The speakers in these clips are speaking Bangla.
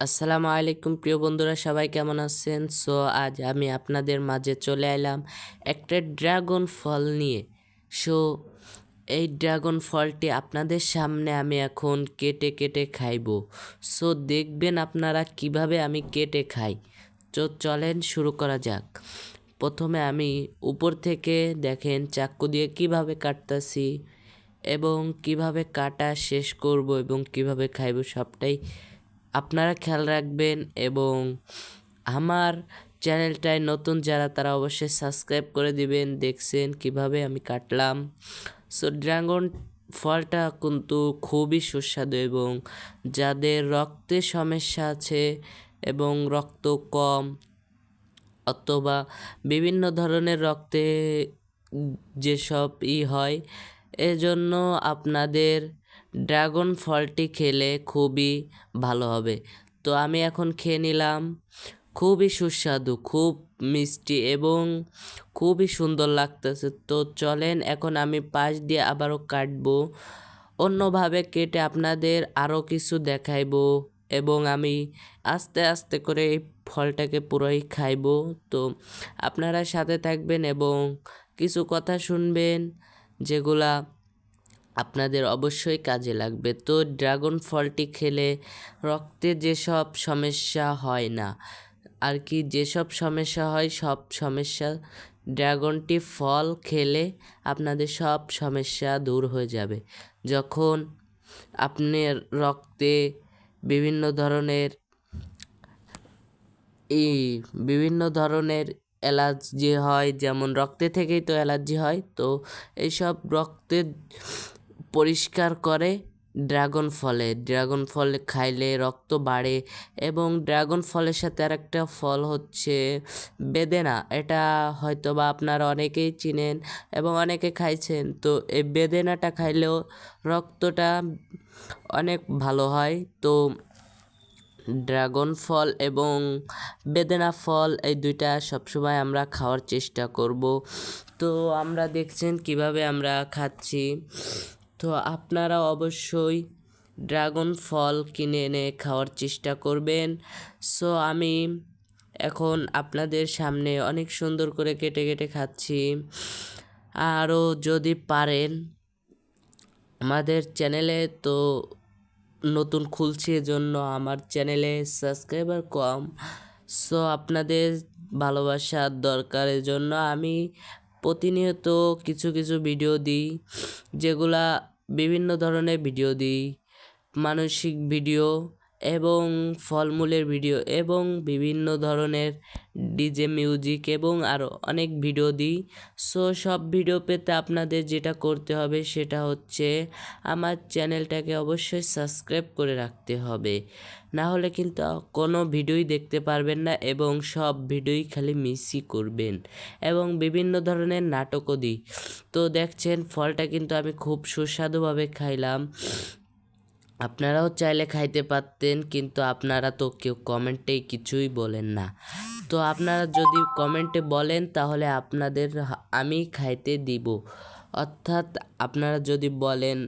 আসসালামু আলাইকুম, প্রিয় বন্ধুরা, সবাই কেমন আছেন? সো, আজ আমি আপনাদের মাঝে চলে এলাম একটা ড্রাগন ফল নিয়ে। সো, এই ড্রাগন ফলটি আপনাদের সামনে আমি এখন কেটে কেটে খাইব। সো, দেখবেন আপনারা কীভাবে আমি কেটে খাই। তো, চলেন শুরু করা যাক। প্রথমে আমি উপর থেকে দেখেন চাকু দিয়ে কীভাবে কাটতাছি এবং কীভাবে কাটা শেষ করব এবং কীভাবে খাইব, সবটাই আপনারা খেয়াল রাখবেন এবং আমার চ্যানেলটায় নতুন যারা, তারা অবশ্যই সাবস্ক্রাইব করে দিবেন। দেখছেন কীভাবে আমি কাটলাম। সো ড্রাগন ফলটা কিন্তু খুবই সুস্বাদু এবং যাদের রক্তে সমস্যা আছে এবং রক্ত কম অথবা বিভিন্ন ধরনের রক্তে যেসব ই হয়, এজন্য আপনাদের ড্রাগন ফলটি খেলে খুবই ভালো হবে। তো আমি এখন খেয়ে নিলাম। খুবই সুস্বাদু, খুব মিষ্টি এবং খুবই সুন্দর লাগতেছে। তো চলেন, এখন আমি পাশ দিয়ে আবারও কাটবো। অন্যভাবে কেটে আপনাদের আরও কিছু দেখাইবো এবং আমি আস্তে আস্তে করে এই ফলটাকে পুরোই খাইবো। তো আপনারা সাথে থাকবেন এবং কিছু কথা শুনবেন যেগুলা আপনাদের অবশ্যই কাজে লাগবে। তো ড্রাগন ফলটি খেলে রক্তে যেসব সমস্যা হয় না, আর কি যেসব সমস্যা হয় সব সমস্যা, ড্রাগনটি ফল খেলে আপনাদের সব সমস্যা দূর হয়ে যাবে। যখন আপনার রক্তে বিভিন্ন ধরনের এই বিভিন্ন ধরনের অ্যালার্জি হয়, যেমন রক্তে থেকেই তো অ্যালার্জি হয়, তো এইসব রক্তে পরিষ্কার করে ড্রাগন ফলে। ড্রাগন ফল খাইলে রক্ত বাড়ে এবং ড্রাগন ফলের সাথে আর একটা ফল হচ্ছে বেদেনা। এটা হয়তো বা আপনারা অনেকেই চিনেন এবং অনেকে খাইছেন। তো এই বেদেনাটা খাইলেও রক্তটা অনেক ভালো হয়। তো ড্রাগন ফল এবং বেদেনা ফল এই দুইটা সবসময় আমরা খাওয়ার চেষ্টা করব। তো আমরা দেখছেন কীভাবে আমরা খাচ্ছি। তো আপনারা অবশ্যই ড্রাগন ফল কিনে এনে খাওয়ার চেষ্টা করবেন। সো আমি এখন আপনাদের সামনে অনেক সুন্দর করে কেটে কেটে খাচ্ছি। আরও যদি পারেন আমাদের চ্যানেলে, তো নতুন খুলছি জন্য আমার চ্যানেলে সাবস্ক্রাইবার কম। সো আপনাদের ভালোবাসার দরকারের জন্য আমি প্রতিনিয়ত কিছু কিছু ভিডিও দিই যেগুলা বিভিন্ন ধরনের ভিডিও দিই মানসিক ভিডিও এবং ফলমূলের ভিডিও এবং বিভিন্ন ধরনের ডিজে মিউজিক এবং আরও অনেক ভিডিও দিই। সো, সব ভিডিও পেতে আপনাদের যেটা করতে হবে সেটা হচ্ছে আমার চ্যানেলটাকে অবশ্যই সাবস্ক্রাইব করে রাখতে হবে। না হলে কিন্তু কোনো ভিডিওই দেখতে পারবেন না এবং সব ভিডিওই খালি মিসই করবেন এবং বিভিন্ন ধরনের নাটকও দিই। তো দেখছেন, ফলটা কিন্তু আমি খুব সুস্বাদুভাবে খাইলাম। আপনারাও চাইলে খাইতে পারতেন, কিন্তু আপনারা তো কেউ কমেন্টে কিছুই বলেন না। তো আপনারা যদি কমেন্টে বলেন, তাহলে আপনাদের আমি খাইতে দিব। অর্থাৎ আপনারা যদি বলেন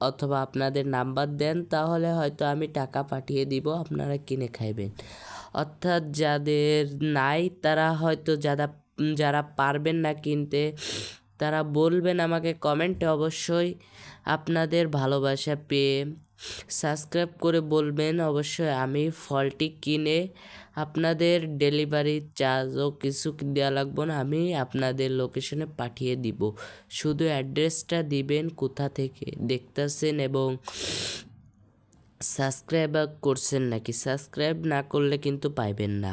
অথবা আপনাদের নাম্বার দেন, তাহলে হয়তো আমি টাকা পাঠিয়ে দিব, আপনারা কিনে খাইবেন। অর্থাৎ যাদের নাই, তারা হয়তো যারা যারা পারবেন না কিনতে তারা বলবেন আমাকে কমেন্টে অবশ্যই আপনাদের ভালোবাসা পেয়ে সাবস্ক্রাইব করে বলবেন। অবশ্যই আমি ফলটি কিনে আপনাদের ডেলিভারি চার্জও কিছু দেওয়া লাগবে না, আমি আপনাদের লোকেশনে পাঠিয়ে দিব। শুধু অ্যাড্রেসটা দিবেন, কোথা থেকে দেখতেছেন এবং সাবস্ক্রাইব করছেন নাকি? সাবস্ক্রাইব না করলে কিন্তু পাইবেন না।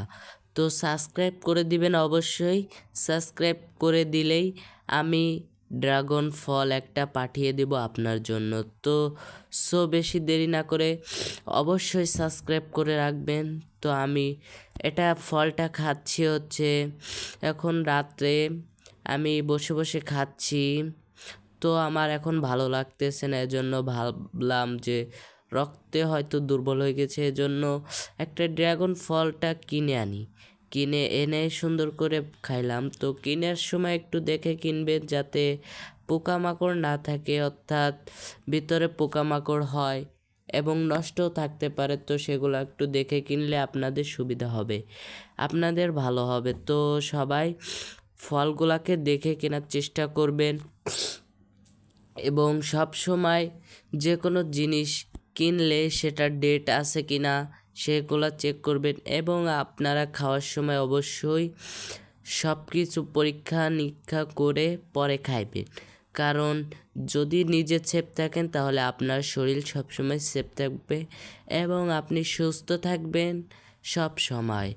তো সাবস্ক্রাইব করে দিবেন অবশ্যই। সাবস্ক্রাইব করে দিলেই আমি ড্রাগন ফল একটা পাঠিয়ে দেব আপনার জন্য। তো, সো বেশি দেরি না করে অবশ্যই সাবস্ক্রাইব করে রাখবেন। তো আমি এটা ফলটা খাচ্ছি হচ্ছে, এখন রাত্রে আমি বসে বসে খাচ্ছি। তো আমার এখন ভালো লাগতেছে না, এজন্য ভাবলাম যে রক্তে হয়তো দুর্বল হয়ে গেছে, এজন্য একটা ড্রাগন ফলটা কিনে আনি। কিনে এনে সুন্দর করে খাইলাম। তো কেনার সময় একটু দেখে কিনবেন যাতে পোকামাকড় না থাকে, অর্থাৎ ভিতরে পোকামাকড় হয় এবং নষ্টও থাকতে পারে। তো সেগুলো একটু দেখে কিনলে আপনাদের সুবিধা হবে, আপনাদের ভালো হবে। তো সবাই ফলগুলাকে দেখে কেনার চেষ্টা করবেন এবং সব সময় যে কোনো জিনিস কিনলে সেটা ডেট আছে কি না সেগুলো চেক করবেন এবং আপনারা খাওয়ার সময় অবশ্যই সব কিছু পরীক্ষা নিরীক্ষা করে পরে খাইবেন। কারণ যদি নিজে সেফ থাকেন তাহলে আপনার শরীর সবসময় সেফ থাকবে এবং আপনি সুস্থ থাকবেন সব সময়।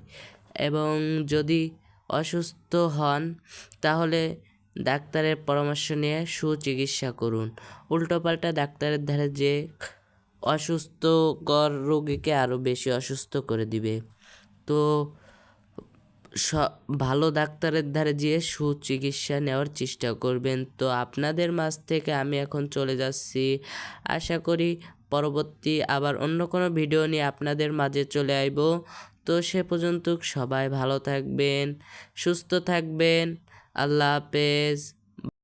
এবং যদি অসুস্থ হন তাহলে ডাক্তারের পরামর্শ নিয়ে সুচিকিৎসা করুন। উল্টোপাল্টা ডাক্তারের ধারে যে অসুস্থকর রোগীকে আরও বেশি অসুস্থ করে দিবে। তো স, ভালো ডাক্তারের ধারে যেয়ে সুচিকিৎসা নেওয়ার চেষ্টা করবেন। তো আপনাদের মাঝ থেকে আমি এখন চলে যাচ্ছি। আশা করি পরবর্তী আবার অন্য কোনো ভিডিও নিয়ে আপনাদের মাঝে চলে আইব। তো সে পর্যন্ত সবাই ভালো থাকবেন, সুস্থ থাকবেন। আল্লাহ হাফেজ।